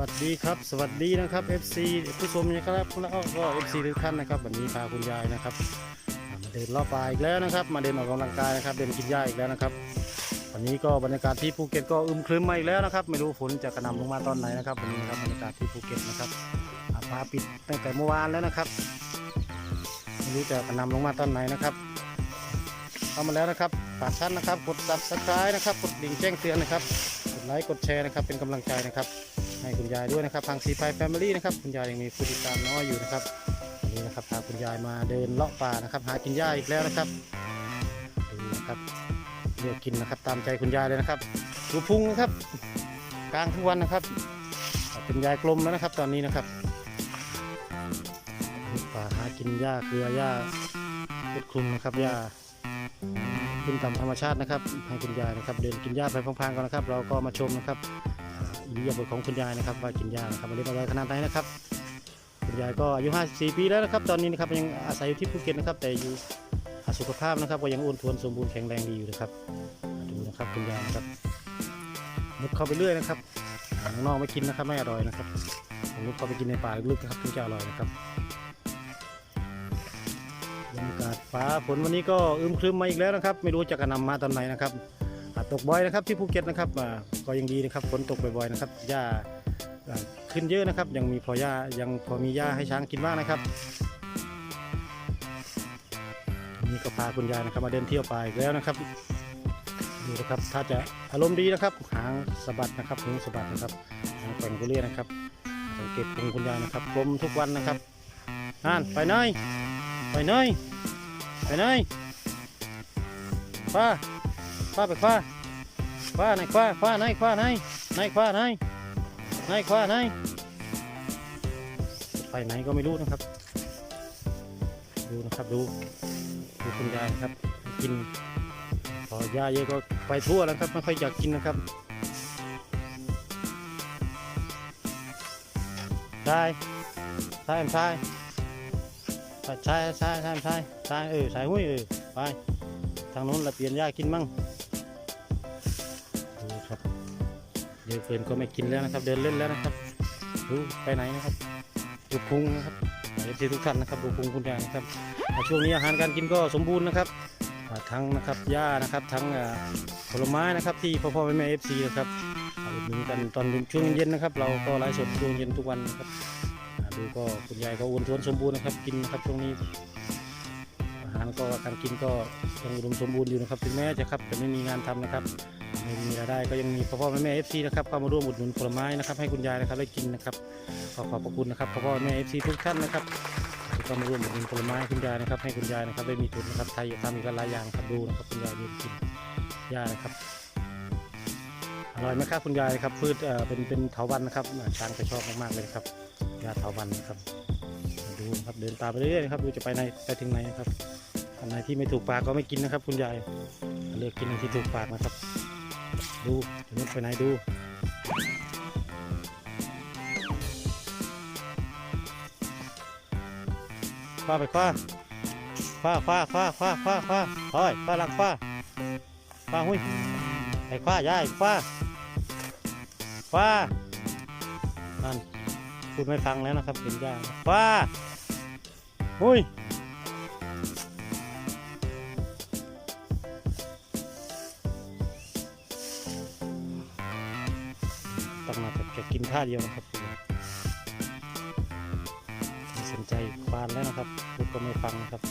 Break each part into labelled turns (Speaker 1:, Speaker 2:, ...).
Speaker 1: วัสดีครับ สวัสดีนะครับ FC ผู้ชมนะครับแล้วก็ FC ทุกท่านนะครับ วันนี้พาคุณยายนะครับมาเดินรอบป่าอีกแล้วนะครับ มาเดินออกกำลังกายนะครับ เดินกินหญ้าอีกแล้วนะครับ วันนี้ก็บรรยากาศที่ภูเก็ตก็อึมครึ้มมาอีกแล้วนะครับ ไม่รู้ฝนจะกระหน่ำลงมาตอนไหนนะครับวันนี้นะครับบรรยากาศที่ภูเก็ตนะครับอ่าฟ้าปิดตั้งแต่เมื่อวานแล้วนะครับไม่รู้จะกระหน่ำลงมาตอนไหนนะครับเข้ามาแล้วนะครับฝากท่านนะครับ กด subscribe นะครับ กดดิ่งแจ้งเตือนนะครับกดไลค์กดแชร์นะครับเป็นกำลังใจนะครับ ให้คุณยายด้วยนะครับทางซีไฟแฟมิลี่นะครับคุณยายยังมีผู้ติดตามน้อยอยู่นะครับวันนี้นะครับพาคุณยายมาเดินเลาะป่านะครับ หากินหญ้าอีกแล้วนะครับดูนะครับเลือกกินนะครับตามใจคุณยายเลยนะครับดูพุงนะครับกลางทุกวันนะครับเป็นยายกลมแล้วนะครับ ตอนนี้นะครับป่าหากินหญ้าเกลือหญ้าเป็ดคลุมนะครับหญ้าขึ้นตามธรรมชาตินะครับให้คุณยายนะครับ เดินกินหญ้าไปพังๆก่อนนะครับ เราก็มาชมนะครับ อิริยาบถของคุณยายนะครับว่ากินยานะครับมาเรียนอะไรขนาดไหนนะครับคุณยายก็อายุ 54 ปีแล้วนะครับ ตอนนี้นะครับยังอาศัยอยู่ที่ภูเก็ตนะครับ แต่อยู่อ่าสุขภาพนะครับก็ยังอ้วนท้วนสมบูรณ์แข็งแรงดีอยู่นะครับดูนะครับคุณยายนะครับมุดเข้าไปเรื่อยนะครับข้างนอกไม่กินนะครับไม่อร่อยนะครับมุดเข้าไปกินในป่าลึกๆนะครับถึงจะอร่อยนะครับบรรยากาศฟ้าฝนวันนี้ก็อึมครึมมาอีกแล้วนะครับ ไม่รู้จะกระนำมาตอนไหนนะครับ ตกบ่อยนะครับที่ภูเก็ตนะครับก็ยังดีนะครับฝนตกบ่อยๆนะครับหญ้าขึ้นเยอะนะครับ ยังมีพอหญ้ายังพอมีหญ้าให้ช้างกินบ้างนะครับนี่ก็พาคุณยายนะครับมาเดินเที่ยวไปแล้วนะครับดูนะครับถ้าจะอารมณ์ดีนะครับ หางสะบัดนะครับหูสะบัดนะครับหางแกว่งไปเรื่อยนะครับสังเกตพุงคุณยายนะครับกลมทุกวันนะครับอ่านไปหนไปหนไปหนป้า คว้าไปคว้าคว้าไหนคว้าคว้าไหนคว้าไหนไหนคว้าไหนไหนคว้าไหนไปไหนก็ไม่รู้นะครับ ดูนะครับดูดูคุณยายครับ กินพอยาเยอะก็ไปทั่วแล้วครับไม่ค่อยอยากกินนะครับใช่ใช่ใช่ใช่ใช่ใช่ใช่ใช่เออใส่หุ้ยเออไปทางนู้นเราเปลี่ยนหญ้ากินมั่ง ดูครับเดี๋ยวเพื่อนก็ไม่กินแล้วนะครับ เดินเล่นแล้วนะครับ ดูไปไหนนะครับดูพุงนะครับเอฟซีทุกท่านนะครับดูพุงคุณยายนะครับช่วงนี้อาหารการกินก็สมบูรณ์นะครับทั้งนะครับหญ้านะครับทั้งผลไม้นะครับที่พ่อพ่อแม่แม่เอฟซีนะครับอุดหนุนกันตอนช่วงเย็นนะครับ เราก็ไลฟ์สดช่วงเย็นทุกวันนะครับดูก็คุณยายก็อ้วนท้วนสมบูรณ์นะครับกินนะครับช่วงนี้อาหารก็การกินก็ยังอุดมสมบูรณ์อยู่นะครับถึงแม้จะครับจะไม่มีงานทำนะครับ มีรายได้ก็ยังมีพ่อพ่อแม่แม่เอฟซีนะครับเข้ามาร่วมอุดหนุนผลไม้นะครับให้คุณยายนะครับได้กินนะครับขอขอบพระคุณนะครับพ่อพ่อแม่เอฟซีทุกท่านนะครับที่เข้ามาร่วมอุดหนุนผลไม้คุณยายนะครับ ให้คุณยายนะครับได้มีทุนนะครับไทยทำอีกหลายอย่างครับดูนะครับคุณยายยืนกินยานะครับอร่อยไหมครับคุณยายครับพืชเป็นเป็นเถาวันนะครับช้างจะชอบมากๆเลยครับยาเถาวันนะครับดูครับเดินตามไปเรื่อยๆนะครับดูจะไปในไปถึงไหนนะครับอันไหนที่ไม่ถูกปากก็ไม่กินนะครับ คุณยายเลือกกินอันที่ถูกปากนะครับ ดูจะมุดไปไหนดูคว้าไปคว้าคว้าคว้าคว้าคว้าคว้าคว้าเฮ้ยคว้าหลังคว้าคว้าหุ้ยไอ้คว้ายายคว้าคว้านั่นพูดไม่ฟังแล้วนะครับเป็นยาคว้าหุ้ย ตั้งมาแกกินท่าเดียวนะครับสนใจควานแล้วนะครับพูดก็ไม่ฟังนะครับ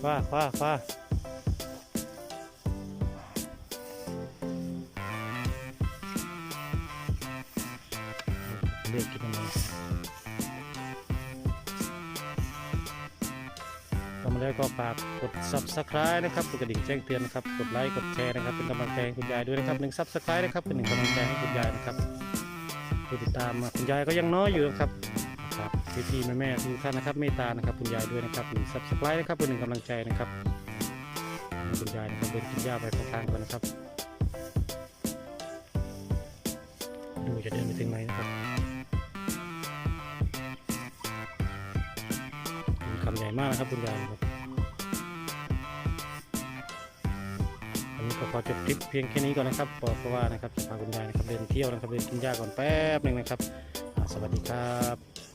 Speaker 1: คว้าคว้าคว้าเรียกกินอะไรเข้ามา แล้วก็ฝากกด subscribe นะครับกดกระดิ่งแจ้งเตือนนะครับกดไลค์กดแชร์นะครับเป็นกำลังใจให้คุณยายด้วยนะครับหนึ่ง subscribe นะครับเป็นหนึ่งกำลังใจให้คุณยายนะครับผู้ติดตามมาคุณยายก็ยังน้อยอยู่นะครับฝากพี่ๆแม่ๆทุกท่านนะครับเมตตานะครับคุณยายด้วยนะครับหนึ่ง subscribe นะครับเป็นหนึ่งกำลังใจนะครับคุณยายนะครับเดินกินหญ้าไปข้างๆก่อนนะครับดูจะเดินไปถึงไหนนะครับคำใหญ่มากนะครับคุณยายครับ ก็ขอจบคลิปเพียงแค่นี้ก่อนนะครับเพราะเพราะว่านะครับจะพาคุณยายนะครับเดินเที่ยวนะครับเดินกินหญ้าก่อนแป๊บหนึ่งนะครับ สวัสดีครับ